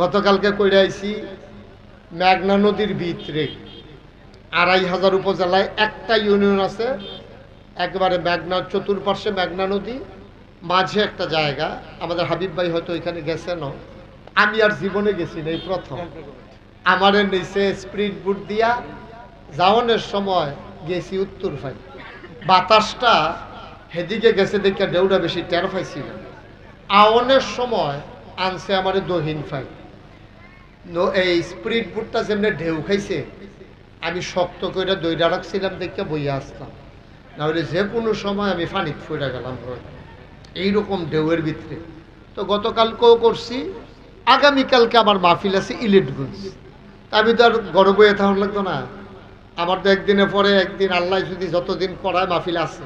গতকালকে কইরা আইছি মেঘনা নদীর ভিতরে আড়াই হাজার উপজেলায় একটা ইউনিয়ন আছে, একবারে মেঘনা চতুর্পার্শ্বে মেঘনা নদী, মাঝে একটা জায়গা। আমাদের হাবিব ভাই হয়তো ওইখানে গেছেন। আমি আর জীবনে গেছি না এই প্রথম। আমারে নিচে স্প্রিড বুট দিয়া যাওয়ানোর সময় গেছি উত্তর ফাই বাতাসটা হেদিকে গেছে দেখে ঢেউটা বেশি টের পাইছি না। আওয়ানের সময় আনছে আমারে দহিন ফাই এই স্প্রিড বুটটা যেমনি ঢেউ খাইছে, আমি শক্ত করে দইটা রাখছিলাম দেখে বইয়া আসলাম। নাহলে যে কোনো সময় আমি ফানিত ফুটে গেলাম এইরকম ঢেউয়ের ভিতরে। তো গতকালকেও করছি, আগামীকালকে আমার মাহফিল আছে ইলেটগঞ্জ। আমি তো আর গর্ব হয়ে থাকুন লাগতো না। আমার তো একদিনে পরে একদিন আল্লাহ যদি যতদিন পড়ায় মাহফিল আছে।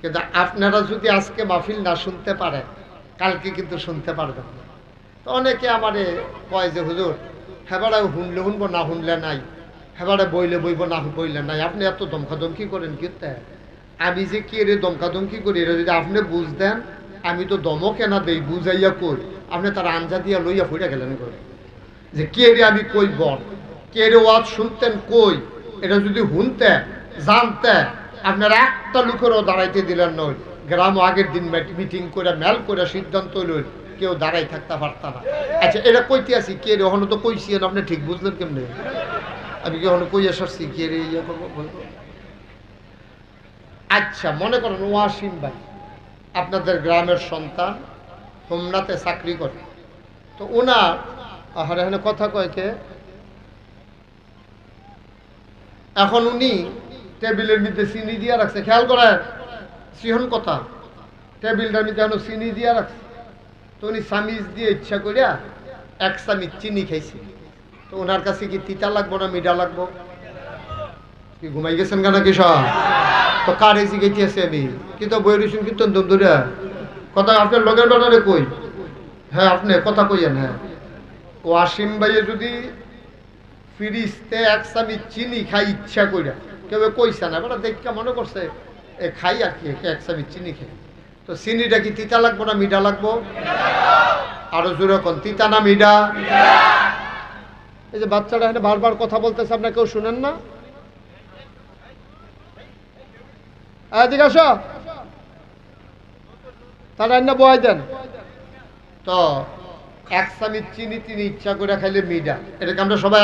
কিন্তু আপনারা যদি আজকে মাহফিল না শুনতে পারেন, কালকে কিন্তু শুনতে পারবেন না। তো অনেকে আমারে কয় যে, হুজুর, হেবারে শুনলে শুনব না শুনলে নাই। হেবারে বইলে বইব, না বইলে নাই। আপনি এত দমকাদমকি করেন কি তে? আমি যে কি রে দমকাদমকি করি? এটা যদি আপনি বুঝ দেন, আমি তো দমকে না দেই, বুঝাইয়া কই? আপনি তার আঞ্জা দিয়া লইয়া ফুটে গেলেন করে যে কে রে আমি কই বল? কে রে ওয়াজ শুনতেন কই? এটা যদি শুনতে জানতে, আপনারা একটা লোকেরও দাঁড়াইতে দিলেন নয়। গ্রাম আগের দিন মিটিং করে মেল করে সিদ্ধান্ত লই কেউ দাঁড়াই থাকতে পারতাম না। আচ্ছা এটা কইতে আছি, কে রে? ওখানে তো কইছি আপনি ঠিক বুঝলেন কেমনে? আমি কি ওখানে কই আসছি কে রে ইয়ে করব আচ্ছা মনে করেন ওয়াসিম ভাই, আপনাদের গ্রামের সন্তান হোমনাতে চাকরি করে। তো ওনার আহারে, এখানে কথা কয় কে? এখন উনি টেবিলের মধ্যে চিনি দিয়া রাখছে। খেয়াল করেন, সিহন কথা। টেবিলটার মধ্যে এখন চিনি দিয়া রাখছে। তো উনি চামিচ দিয়ে ইচ্ছা করিয়া এক চামিচ চিনি খাইছে। তো ওনার কাছে কি তিতা লাগবো না মিঠা লাগবো? কি ঘুমাই গেছেন কেন কি সব তো কার এসি গেছি আছে আমি কিন্তু বই রইছেন কিন্তু দম ধরে কথা আপনার লগের ব্যাপারে কই? হ্যাঁ আপনি কথা কইয়েন হ্যাঁ। ওয়াসিম ভাইয়ে যদি ফিরিস্তে এক চামি চিনি খাই ইচ্ছা কইরা, কেউ কইছে না, বেটা দেখা মনে করছে, এ খাই আর কি এক চামি চিনি খাই তো চিনিটা কি তিতা লাগবো না মিঠা লাগবো? আরও জোরে কোন, তিতা না মিঠা? এই যে বাচ্চাটা এখানে বারবার কথা বলতেছে, আপনার কেউ শুনেন না? বয় দেন। তো চিনি ইচ্ছা করে খাইলে মিডা সবাই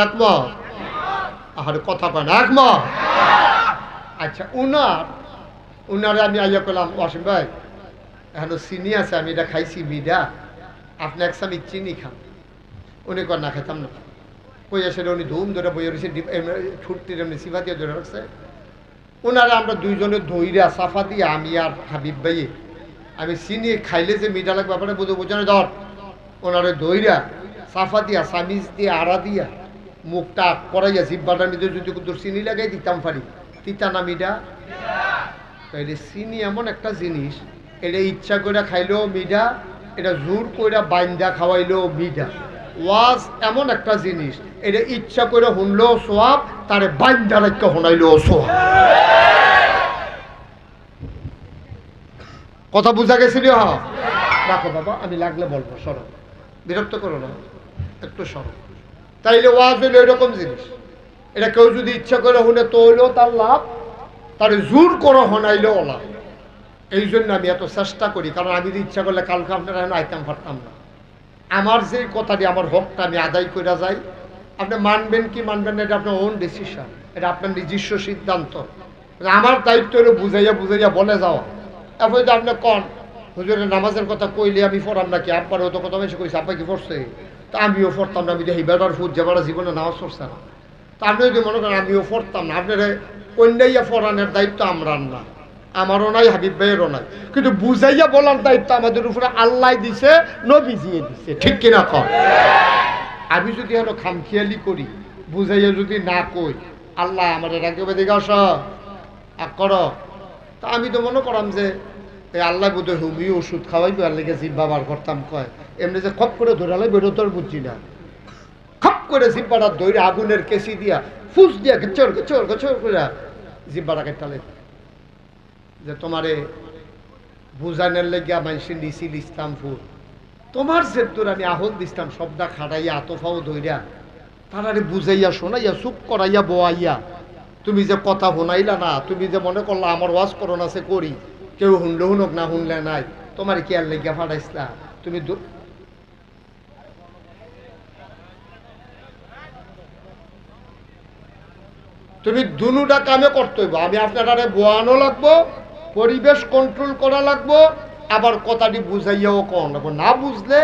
আহারে, কথা আচ্ছা উনার, উনারে আমি আইয়া করলাম অসীম ভাই এখনও চিনি আছে, আমি এটা খাইছি মিডা আপনি এক চামিচ চিনি খান উনি কর না, খেতাম না। কই আসে উনি ধুম ধরে বই রয়েছে ছুটতির এমনি সিফাতিও ধরে রাখছে। ওনারা আমরা দুইজনে ধৈরা সাফা দিয়ে আমি আর হাবিব ভাইয়ে, আমি চিনি খাইলে যে মিঠা লাগবে, আপনারা বুঝে বোঝানো ধর। ওনারে দইরা সাফা দিয়া সামিজ দিয়ে, আড়া দিয়া, মুখটা করাইয়া জিব্বাটার মধ্যে যদি কুতুর চিনি লাগাই দিতাম পারি তিতা না মিঠা? তাইলে চিনি এমন একটা জিনিস এটা ইচ্ছা করে খাইলেও মিঠা, এটা জোর করে বাইন্দা খাওয়াইলেও মিঠা। ওয়াজ এমন একটা জিনিস, এটা ইচ্ছা করে শুনলেও সোয়াব, তারে বাইন্দা রাখতে শোনাইলেও সোয়াব। কথা বুঝা গেছিল হ্যাঁ? বাবা, আমি লাগলে বলব, সরো। বিরক্ত করো না, একটু সরো। তাইলে ওয়াজ হইল এরকম জিনিস, এটা কেউ যদি ইচ্ছা করে শুনে তো হইলেও তার লাভ, তার জোর করে শোনাইলেও লাভ। এই জন্য আমি এত চেষ্টা করি, কারণ আমি যদি ইচ্ছা করলে কালকে আপনারা এখন আইতাম পারতাম না। আমার যে কথাটি, আমার হকটা আমি আদায় করে যাই। আপনি মানবেন কি মানবেন না, এটা আপনার ওন ডিসিশন এটা আপনার নিজস্ব সিদ্ধান্ত। আমার দায়িত্ব হলো বুঝাইয়া বুঝাইয়া বলে যাওয়া। তারপরে যদি আপনি কন, হুজুরের নামাজের কথা কইলে আমি পড়াম নাকি? আব্বার হয়তো কথা বেশি কইছে, আব্বা কি পড়ছে তা আমিও পড়তাম না, আমি বেড়ার ফুট যে বেড়া জীবনে নামাজ পড়ছে না। তা আপনি যদি মনে করেন আমিও পড়তাম না, আপনার কন্যাইয়া পড়ানোর দায়িত্ব আমরার না। আমারও নাই, হাবিব ভাইয়েরও নাই। কিন্তু বুঝাইয়া বলার দায়িত্ব আমাদের উপরে আল্লাহ দিছে, নবীজিয়ে দিছে। ঠিক কিনা কর আমি যদি হলো খামখিয়ালি করি, বুঝাইয়া যদি না কই, আল্লাহ আমার রাখবে দিকে আস। কর। তা আমি তো মনে করাম যে এই আল্লাহ বোধহয় হুমি ওষুধ খাওয়াইবে আর লেগে জিভ বাবার করতাম কয়। এমনি যে খপ করে ধরালে বেরো তোর বুঝছি না। খপ করে জিব্বাটা দইরে আগুনের কেসি দিয়া, ফুস দিয়া গেচর গেচর গেচর করে জিব্বাটা কেটালে যে তোমারে বুঝানোর লেগিয়া মানুষের নিছিল ইসলামপুর। তোমার সেত্তর আমি আহল দিস্তাম শব্দা খাটাইয়া, আতফাও ধইরা, তারারে বুঝাইয়া শোনাইয়া, চুপ করাইয়া বোয়াইয়া, তুমি যে কথা শোনাইলা না, তুমি যে মনে করলা আমার ওয়াজ করো না সে করি, কেউ শুনলে শুনক না শুনলে নাই, তোমার কি আর লেগা ফাটাইছিলা? তুমি তুমি দুনুটা কামে করতে হইব, আমি আপনারা বোয়ানো লাগবো পরিবেশ কন্ট্রোল করা লাগবো, আবার কথাটি বুঝাইয়াও কন। লাগবো না বুঝলে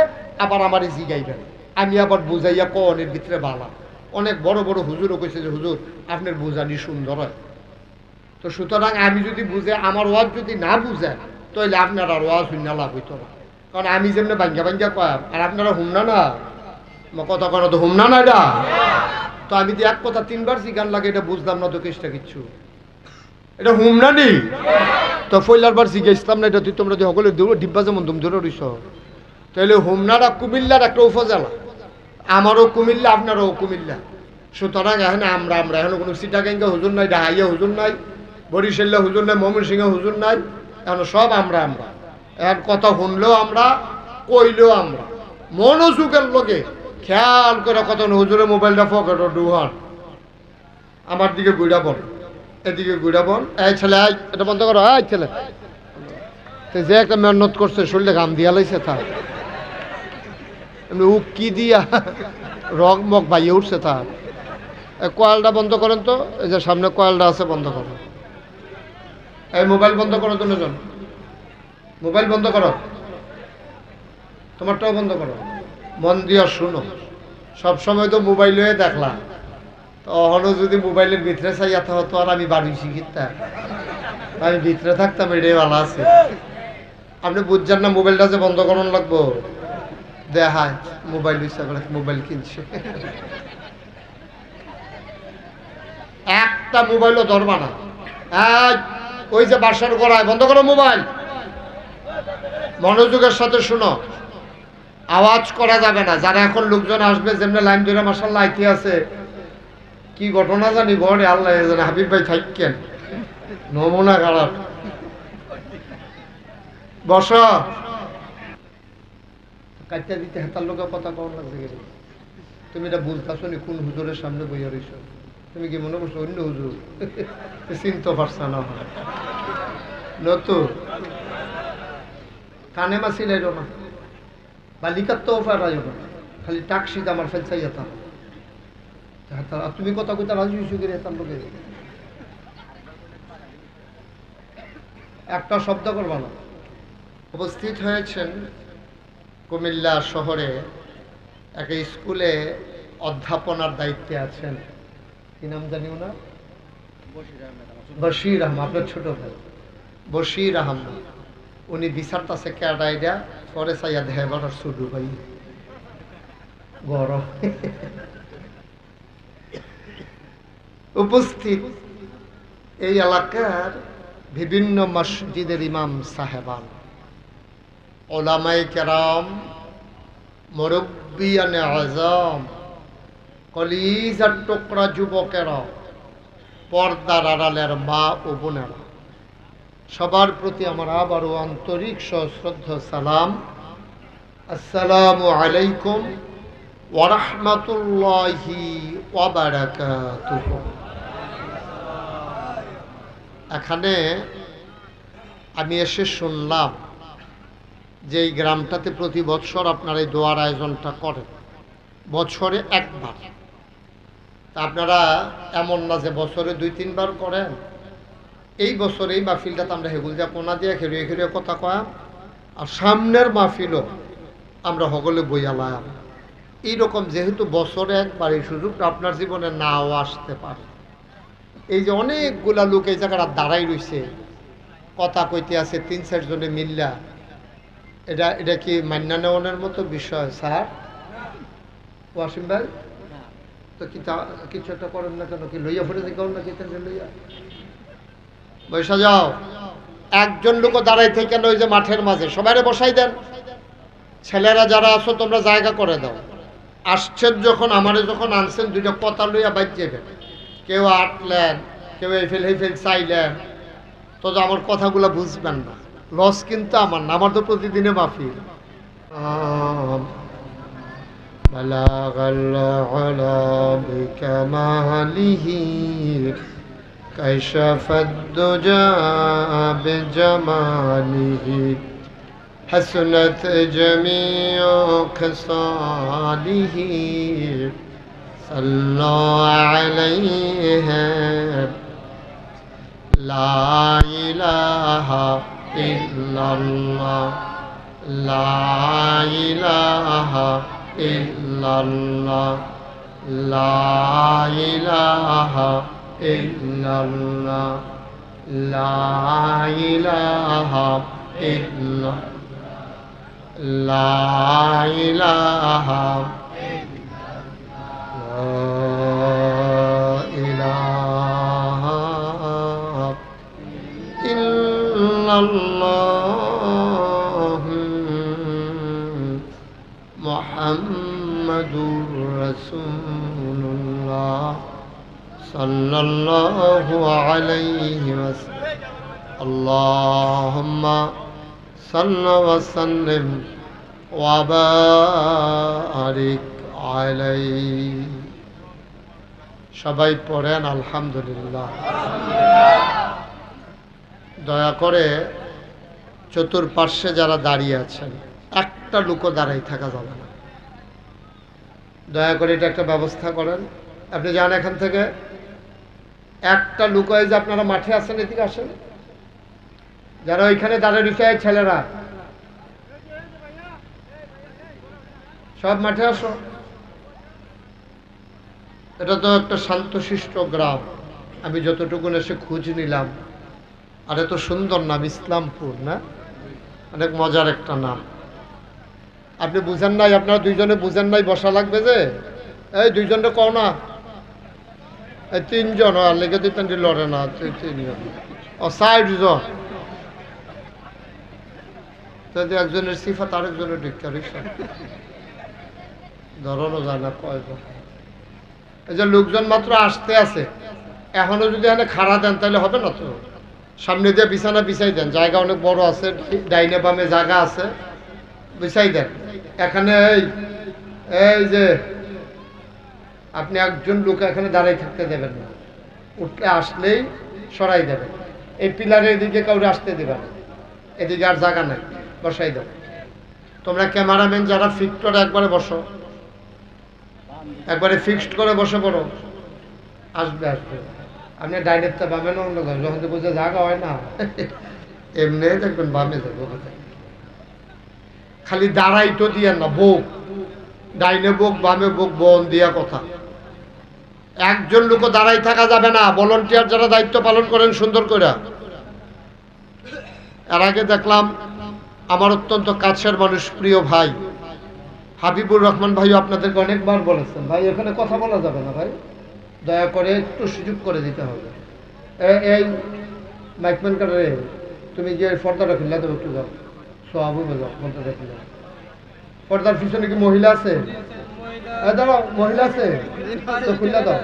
আবার আমার জিগাইবেন আমি আবার বুঝাইয়া কনের ভিতরে বালা অনেক বড় বড় হুজুরও কইছে যে, হুজুর, আপনার বুঝানি সুন্দর হয়। তো সুতরাং আমি যদি বুঝে, আমার ওয়াজ যদি না বুঝে তাহলে আপনার আর ওয়াজ শূন্য লাভ হইতো না। কারণ আমি যেমনি বাঙ্গা বাঙ্গা কয় আর আপনারা হুমনা না? কথা কোনো, তো হুমনা না এটা? তো আমি তো এক কথা তিনবার জিগান লাগে, এটা বুঝলাম না তো কেসটা কিচ্ছু। এটা হুমনা নি তো ফইলার বার জিগাইছিলাম না, এটা তুই তোমরা সকলে দৌড়, ডিব্বা যেমন তুম ধরে রইছ। তাহলে হুমনাটা কুমিল্লার একটা উপজেলা। আমারও কুমিল্লা, আপনারও কুমিল্লা। সুতরাং এখানে আমরা আমরা এখানে কোনো সিটাগাঙ্গা হুজুর নাই, ডাহাইয়া হুজুর নাই বরিশাল্লা হুজুর নাই মমিন সিংহ হুজুর নাই, এখন সব আমরা আমরা। এখন কথা শুনলেও আমরা, কইলেও আমরা। মনোযোগের লোকে খেয়াল করে কত হুজুরের মোবাইলটা পকেট ডুহান আমার দিকে গুড়া বল। এদিকে বল। এই ছেলে, এই, এটা বন্ধ করো, এই ছেলে। তো যে একটা মেহনত করছে, শরীরে গাম দিয়া লাইছে তার এমনি কি দিয়া রগ মগ বাইয়ে উঠছে এই কয়েলটা বন্ধ করেন তো, এই যে সামনে কয়েলটা আছে, বন্ধ করো। এই মোবাইল বন্ধ করো দুজন। মোবাইল বন্ধ করো। তোমারটাও বন্ধ করো। মন দিয়া শুনো। সব সময় তো মোবাইল হয়ে দেখলা। তো অহনো যদি মোবাইলের ভিতরে চাইয়া হতো আর আমি বাড়ি শিখিতাম আমি ভিতরে থাকতাম, এটাই ভালো আছে। আপনি বুঝছেন না, মোবাইলটা যে বন্ধ করানো লাগবো? দেখায় মোবাইল ইচ্ছা মোবাইল কিনছে। একটা মোবাইলও ধরবা না। ওই যে বাসার গড়ায় বন্ধ করো মোবাইল। মনোযোগের সাথে শুনো। আওয়াজ করা যাবে না। যারা এখন লোকজন আসবে, যেমনি লাইন ধরে মাসাল্লাহ আইতে আছে কি ঘটনা জানি বড়ে আল্লাহ হাবিব ভাই থাকেন নমুনা খারাপ বস। কাইটা দিতে হেতার লোকে কথা কম লাগছে গেলে তুমি এটা বুঝতেছো নি? কোন হুজুরের সামনে বইয়া রইছ? তুমি কি মনে করছ অন্য হুজুর? চিনতে পারছ না নতুন কানে মাসি লাইল না। বালিকার তো অফার আইব না। খালি টাকশিদ আমার ফেলছাই যেতাম তুমি কথা কইতা রাজি হইছো করে যেতাম লোকে একটা শব্দ করবা না। উপস্থিত হয়েছেন কুমিল্লা শহরে একটা স্কুলে অধ্যাপনার দায়িত্বে আছেন। কি নাম জানি ওনার? বশির আহমদ আপনার ছোট ভাই। বশির আহমদ উনি বিচারতাছে ক্যাডাইডা পরে চাইয়া দেহে বাটার শুরু ভাই। গরম উপস্থিত। এই এলাকার বিভিন্ন মসজিদের ইমাম সাহেবান ওলামাই কেরাম মুরব্বিয়ানে আজম, কলিজার টুকরা যুবকেরা, পর্দার আড়ালের মা ও বোনেরা। সবার প্রতি আমার আবারও আন্তরিক সশ্রদ্ধ সালাম। আসসালামু আলাইকুম ওরহমতুল্লাহি ওয়াবারাকাতুহু এখানে আমি এসে শুনলাম যে এই গ্রামটাতে প্রতি বছর আপনারা এই দোয়ার আয়োজনটা করেন। বছরে একবার। আপনারা এমন না যে বছরে দুই, তিনবার করেন। এই বছর এই মাহফিলটাতে আমরা হেগুল যা কোনা দিয়ে খেলিয়ে খেলিয়ে কথা কয়াম আর সামনের মাহফিলও আমরা সকলে বইয়ালাম এইরকম যেহেতু বছরে একবার এই সুযোগটা আপনার জীবনে নাও আসতে পারে। এই যে অনেকগুলা লোক এই জায়গাটা দাঁড়াই রইছে। কথা কইতে আছে, তিন চার চারজনে মিল্লা। এটা এটা কি মান্না নেওয়ানোর মতো বিষয়, স্যার? ওয়াসিম ভাই? তো কি কিছু একটা করেন না কেন? কি লইয়া ফেলে করেন না কি লইয়া? বসা যাও। একজন লোক দাঁড়াই থেকে ওই যে মাঠের মাঝে। সবাই বসাই দেন। ছেলেরা যারা আছো, তোমরা জায়গা করে দাও। আসছেন যখন, আমারে যখন আনছেন, দুইটা কথা লইয়া বাইর যাবেন কেউ আটলেন কেউ এফেল হেফেল চাইলেন তো যে আমার কথাগুলো বুঝবেন না লস কিন্তু আমার না আমার তো প্রতিদিনে মাফিল بلاغ العلا بكماله كشف الدجى بجماله حسنت جميع خصاله صلوا عليه لا إله إلا الله لا إله إلا الله لا إله إلا الله لا إله إلا لا إله الله محمد رسول الله صلى الله عليه وسلم اللهم صل وسلم وبارك عليه সবাই পড়েন আলহামদুলিল্লাহ দয়া করে চতুর্পার্শ্বে যারা দাঁড়িয়ে আছেন, একটা লুকো দাঁড়াই থাকা যাবে না। দয়া করে এটা একটা ব্যবস্থা করেন। আপনি যান এখান থেকে। একটা লুকোয় যে আপনারা মাঠে আসেন এদিকে আসেন। যারা ওইখানে রয়েছে, এই ছেলেরা। সব মাঠে আসো। এটা তো একটা শান্তশিষ্ট গ্রাম। আমি যতটুকু এসে খোঁজ নিলাম আর এত সুন্দর নাম, ইসলামপুর, না? অনেক মজার একটা নাম। আপনি বুঝেন নাই, আপনারা দুইজনে বুঝেন নাই, বসা লাগবে যে? এই দুইজনে কও না। এই তিনজন আর লেগে দিতেন লড়ে না, তিন- তিনজন। ও জন যদি একজনের সিফাত, আরেকজনের ডিক্কা রিক্সা ধরনো যায় না কয়জন এই যে লোকজন মাত্র আসতে আছে। এখনও যদি এখানে খাড়া দেন, তাহলে হবে না তো? সামনে দিয়ে বিছানা বিছাই দেন, জায়গা অনেক বড় আছে, ডাইনে বামে জায়গা আছে, বিছাই দেন। এখানে এই এই যে আপনি একজন লোক এখানে দাঁড়াই থাকতে দেবেন না। উঠলে আসলেই সরাই দেবেন। এই পিলারের দিকে কাউরে আসতে দেবেন এদিকে আর জায়গা নাই, বসাই দেবেন তোমরা ক্যামেরাম্যান যারা ফিক্টর একবারে বসো। একবারে ফিক্সড করে বসে পড়ো। আসবে আসবে। আপনি ডাইরেক্টটা বামে না অন্য ঘরে, যখন তো বুঝে জায়গা হয় না। এমনি দেখবেন বামে যাবে খালি দাঁড়াই তো দিয়ে না বোক। ডাইনে বোক বামে বোক বন দিয়া কথা। একজন লোক দাঁড়াই থাকা যাবে না। ভলন্টিয়ার যারা দায়িত্ব পালন করেন সুন্দর করে এর আগে দেখলাম আমার অত্যন্ত কাছের মানুষ প্রিয় ভাই। হাবিবুর রহমান ভাই আপনাদেরকে অনেকবার বলেছেন। ভাই এখানে কথা বলা যাবে না ভাই? দয়া করে একটু সুযোগ করে দিতে হবে। এই মাইকম্যান কারে তুমি যে পর্দাটা খুললা দেবো একটু যাও। সোহাবু যাও পর্দাটা খুলে। পর্দার পিছনে কি মহিলা আছে? দাঁড়াও, মহিলা আছে? তো খুললা দাও।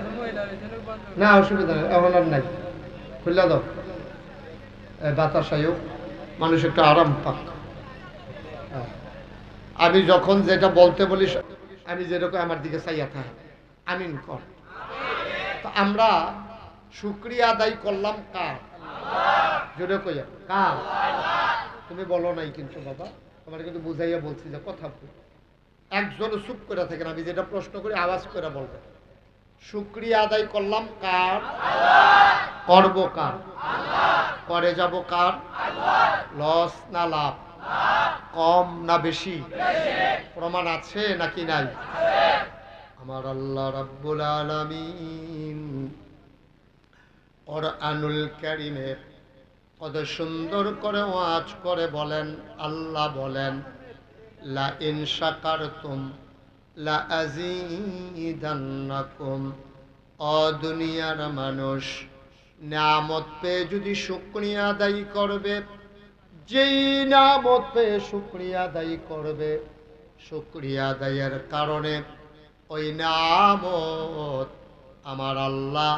না, অসুবিধা নেই, এখন আর নাই। খুললা দাও। বাতাস মানুষ একটু আরাম পাক। আমি যখন যেটা বলতে বলি, আমি যেরকম আমার দিকে চাইয়া থাকি। আমিন কর। আমরা শুক্রিয়া আদায় করলাম কার? জোরে কইয়া, কার? তুমি বলো নাই কিন্তু বাবা, তোমার কিন্তু বুঝাইয়া বলছি যে কথা একজন চুপ করে থাকেন, আমি যেটা প্রশ্ন করি আওয়াজ করে বলবে শুক্রিয়া আদায় করলাম কার? করব কার? করে যাব কার? লস না লাভ? কম না বেশি? প্রমাণ আছে নাকি নাই? আমার আল্লাহ রাব্বুল আলামিন কোরআনুল কারীমে কত সুন্দর করে ওয়াজ করে বলেন, আল্লাহ বলেন লা ইন লা মানুষ নামত পেয়ে যদি শুকরিয়া আদায় করবে, যেই নামত পেয়ে শুক্রিয়া আদায় করবে, শুক্রিয়া আদায়ের কারণে ওই নামত আমার আল্লাহ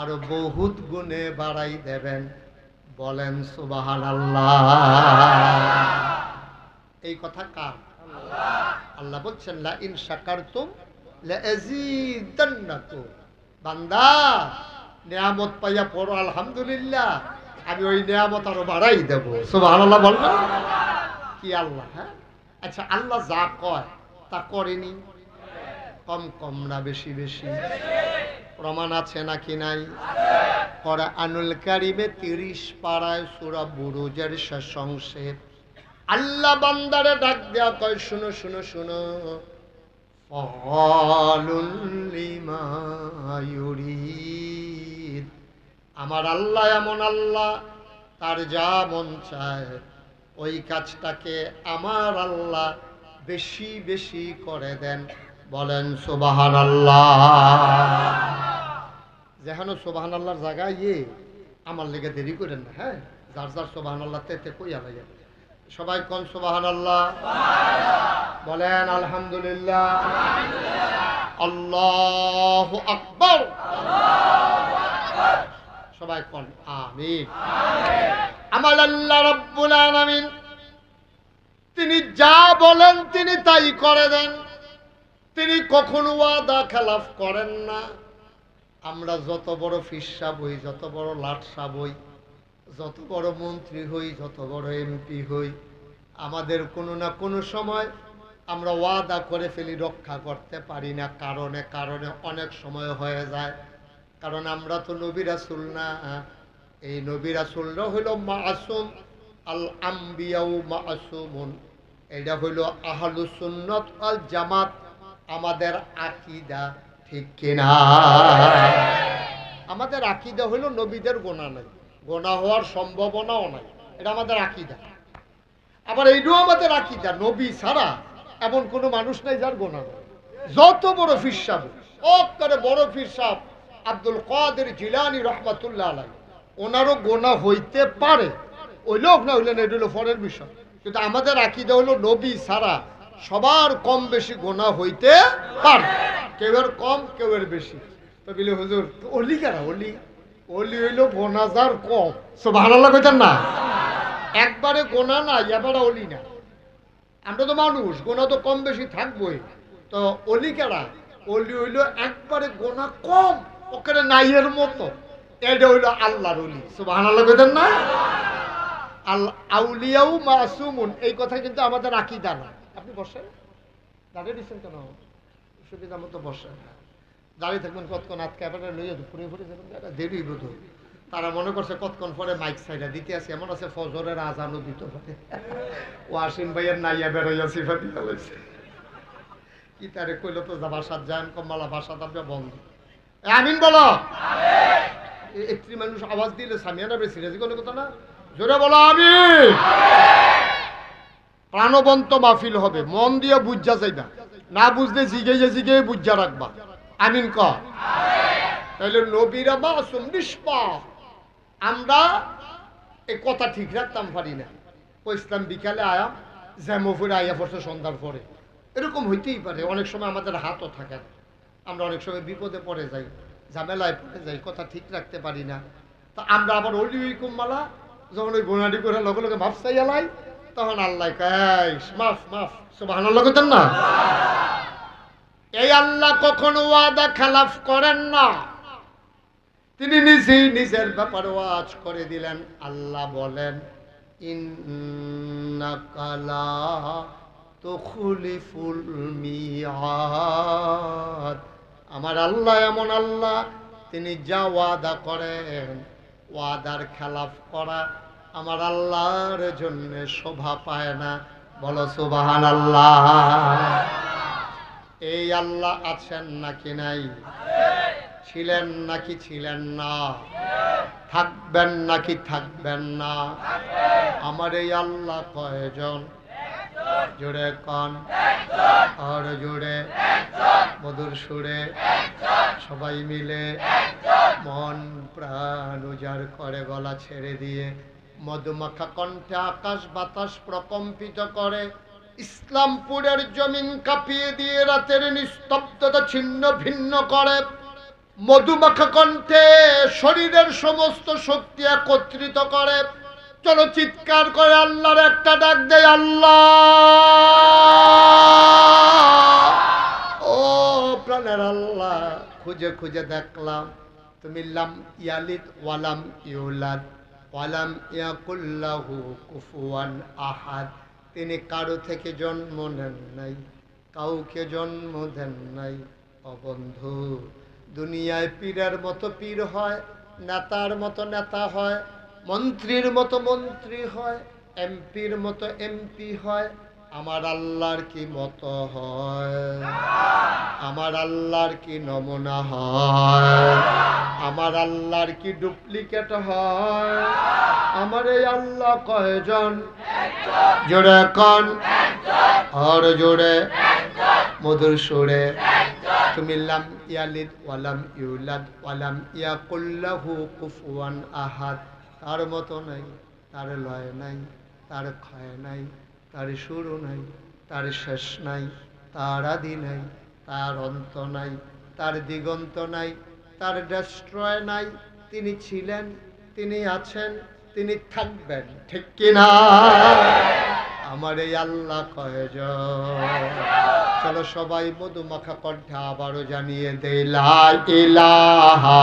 আরও বহুত গুণে বাড়াই দেবেন। বলেন সুবাহান আল্লাহ এই কথা কার? আল্লাহ। বলছেন লা ইন লা আযীদান্নাকুম বান্দা নিয়ামত পাইয়া পড়ো আলহামদুলিল্লাহ। আমি ওই নিয়ামত আরও বাড়াই দেবো। সুবহানাল্লাহ বলবেন? কি আল্লাহ হ্যাঁ? আচ্ছা আল্লাহ যা কয় তা করেনি। কম কম না বেশি বেশি। প্রমাণ আছে নাকি নাই? করা আনুল কারিমে তিরিশ পাড়ায় সুরা বুরুজের শেষ অংশে আল্লাহ বান্দারে ডাক দেয়া কয়, শুনো শুনো শুনো। আমার আল্লাহ এমন আল্লাহ, তার যা মন চায়, ওই কাজটাকে আমার আল্লাহ বেশি বেশি করে দেন। বলেন সুবাহান আল্লাহ যেখানে সোবাহান আল্লাহর জায়গায় ইয়ে আমার লেগে দেরি করেন না হ্যাঁ? যার যার সোবাহান আল্লাহ তেতে কইয়া লাগে সবাই কোন সোবাহান আল্লাহ বলেন আলহামদুলিল্লাহ। আল্লাহ আকবর। সবাই কোন? আমিন। আমার আল্লাহ রব্বুল আলামিন, তিনি যা বলেন তিনি তাই করে দেন। তিনি কখনো ওয়াদা খেলাফ করেন না। আমরা যত বড় ফিরসা হই, যত বড় লাটসা হই, যত বড় মন্ত্রী হই, যত বড় এমপি হই, আমাদের কোনো না কোনো সময় আমরা ওয়াদা করে ফেলি, রক্ষা করতে পারি না। কারণে কারণে অনেক সময় হয়ে যায়। কারণ আমরা তো নবী রাসুল না। এই নবী রাসুলরা হইল মাসুম আল আম্বিয়াউ মাসুমুন। এটা হইল আহলু সুন্নত আল জামাত। আমাদের আকিদা ঠিক কিনা? আমাদের আকিদা হইল নবীদের গোনা নাই, গোনা হওয়ার সম্ভাবনাও নাই। এটা আমাদের আকিদা। আবার এইটাও আমাদের আকিদা, নবী ছাড়া এমন কোনো মানুষ নাই যার গোনা নাই। যত বড় ফির সাহেব অক্কারে বড় ফির সাহেব আব্দুল কাদের জিলানি রহমাতুল্লাহ আলাই, ওনারও গোনা হইতে পারে। ওই লোক না হইলেন এটা হলো ফরের বিষয় কিন্তু আমাদের আকিদা হলো নবী ছাড়া সবার কম বেশি গোনা হইতে পারে। কেউয়ের কম কেউয়ের বেশি। তো হুজুর অলি কারা? অলি অলি হইল গোনাজার কম। সব ভালো লাগতেন না। একবারে গোনা না এবারে অলি না। আমরা তো মানুষ, গোনা তো কম বেশি থাকবোই। তো অলি কারা? অলি হইল একবারে গোনা কম, ওখানে নাইয়ের মতো। এটা হইল আল্লাহর অলি। সব ভালো লাগতেন না? আল আউলিয়াও মাসুমুন। এই কথা কিন্তু আমাদের আকিদা না। আপনি বসেন। দাঁড়িয়ে দিচ্ছেন কেন? সুবিধা মতো বসেন। দাঁড়িয়ে থাকবেন কতক্ষণ? আজকে এবারে লইয়া ফুরে ফুরে যাবেন। এটা দেরি বোধ তারা মনে করছে কতক্ষণ পরে মাইক সাইডা দিতে আসে। এমন আছে ফজরের আজানও দিত পারে ও আসিন ভাইয়ের নাইয়া বেরোইয়া সিফা দিয়া কি তারে কইলো তো যা বাসার যান কম্মালা বাসা দাববে বন্ধ। আমিন বলো। একটি মানুষ আওয়াজ দিলে সামিয়ানা বেশি রেজি কোনো কথা না? জোরে বলো আমি প্রাণবন্ত মাহফিল হবে। মন দিয়ে বুঝা যাইবা। না বুঝলে জিগে জিগে বুঝা রাখবা। আমিন ক। নবীরা মাসুম নিষ্পাপ। আমরা এই কথা ঠিক রাখতাম পারি না। কইসলাম বিকালে আয়াম জ্যামোফুরে আইয়া পড়ছে সন্ধ্যার পরে। এরকম হইতেই পারে। অনেক সময় আমাদের হাতও থাকে না। আমরা অনেক সময় বিপদে পড়ে যাই, ঝামেলায় পড়ে যাই, কথা ঠিক রাখতে পারি না। তা আমরা আবার অলি মালা, যখন ওই গোনাডি করে লগে লগে মাফ চাইয়ালাই তখন আল্লাহ মাফ মাফ সব আল্লাহ করতেন না? এই আল্লাহ কখনো ওয়াদা খেলাফ করেন না। তিনি নিজেই নিজের ব্যাপারে ওয়াজ করে দিলেন। আল্লাহ বলেন আমার আল্লাহ এমন আল্লাহ, তিনি যা ওয়াদা করেন, ওয়াদার খেলাফ করা আমার আল্লাহর জন্য শোভা পায় না। বলো সুবাহান আল্লাহ এই আল্লাহ আছেন নাকি নাই? ছিলেন নাকি ছিলেন না? থাকবেন নাকি থাকবেন না? আমার এই আল্লাহ কয়জন? জুড়ে কন। আর জুড়ে মধুর সুরে। সবাই মিলে মন প্রাণ উজাড় করে, গলা ছেড়ে দিয়ে মধুমাখা কণ্ঠে আকাশ বাতাস প্রকম্পিত করে। ইসলামপুরের জমিন কাঁপিয়ে দিয়ে রাতের নিস্তব্ধতা ছিন্ন ভিন্ন করে। মধুমাখা কণ্ঠে শরীরের সমস্ত শক্তি একত্রিত করে। চলো চিৎকার করে আল্লাহর একটা ডাক দেয়, আল্লাহ! ও প্রাণের আল্লাহ, খুঁজে খুঁজে দেখলাম। তুমি লাম ইয়ালিদ ওয়ালাম ইউলাদ। ওয়ালাম ইয়াকুল্লাহু কুফুয়ান আহাদ। তিনি কারও থেকে জন্ম নেন নাই, কাউকে জন্ম দেন নাই। অবন্ধু, দুনিয়ায় পীরের মতো পীর হয়, নেতার মতো নেতা হয়, মন্ত্রীর মতো মন্ত্রী হয়, এমপির মতো এমপি হয়। আমার আল্লাহর কি মত হয়? আমার আল্লাহর কি নমুনা হয়? আমার আল্লাহর কি ডুপ্লিকেট হয়? আমার এই আল্লাহ কয়জন? জোরে কন। আর জোরে। মধুর সুরে। তুমি লাম ইয়ালিদ ওয়ালাম ইউলাদ ওয়ালাম ইয়াকুল্লাহু কুফুয়ান আহাদ। তার মতো নাই, তার লয় নাই, তার ক্ষয় নাই, তার শুরু নাই, তার শেষ নাই, তার আদি নাই, তার অন্ত নাই, তার দিগন্ত নাই তার ডেস্ট্রয় নাই। তিনি ছিলেন, তিনি আছেন, তিনি থাকবেন, ঠিক কিনা? আমার এই আল্লাহ কয়জন? চলো সবাই মধু মাখা কণ্ঠে আবারও জানিয়ে দে লা ইলাহা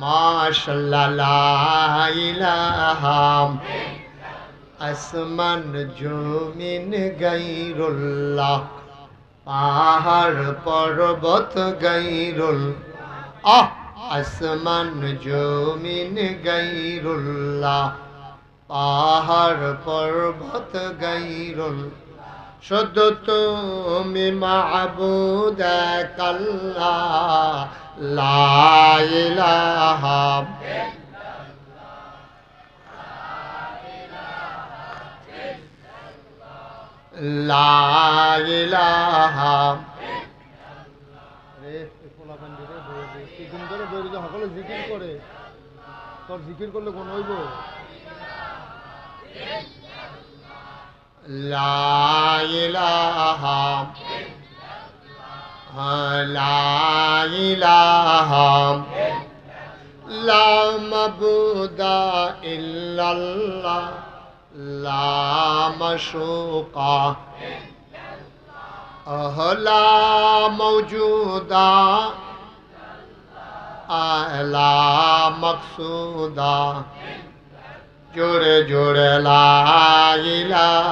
ইলাহা মাশাল্লাহ, লা ইলাহা। আসমান জমিন গাইরুল্লাহ, পাহাড় পর্বত গাইরুল আহ, আসমান জমিন গাইরুল্লাহ, পাহাড় পর্বত গাইরুল শুধু তুমি মাবুদ কাল্লা লা ইলাহা লা ইলাহা রে এই পোলাপান দিলে বইয়ে দে। কিছুদিন ধরে বইয়ে দিলে সকলে জিকির করে, তোর জিকির করলে কোন হইব লা ইলাহা লা ইলাহা লা মাবুদা ইল্লাল্লাহ লা মাশুকা লা মৌজুদা লা মকসুদা জোরে জোরে লা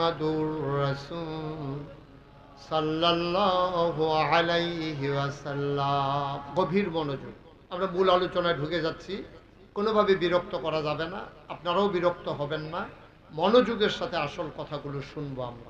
মুহাম্মাদুর রাসূল সাল্লাল্লাহু আলাইহি ওয়াসাল্লাম। গভীর মনোযোগ। আমরা মূল আলোচনায় ঢুকে যাচ্ছি। কোনোভাবে বিরক্ত করা যাবে না। আপনারাও বিরক্ত হবেন না। মনোযোগের সাথে আসল কথাগুলো শুনব আমরা।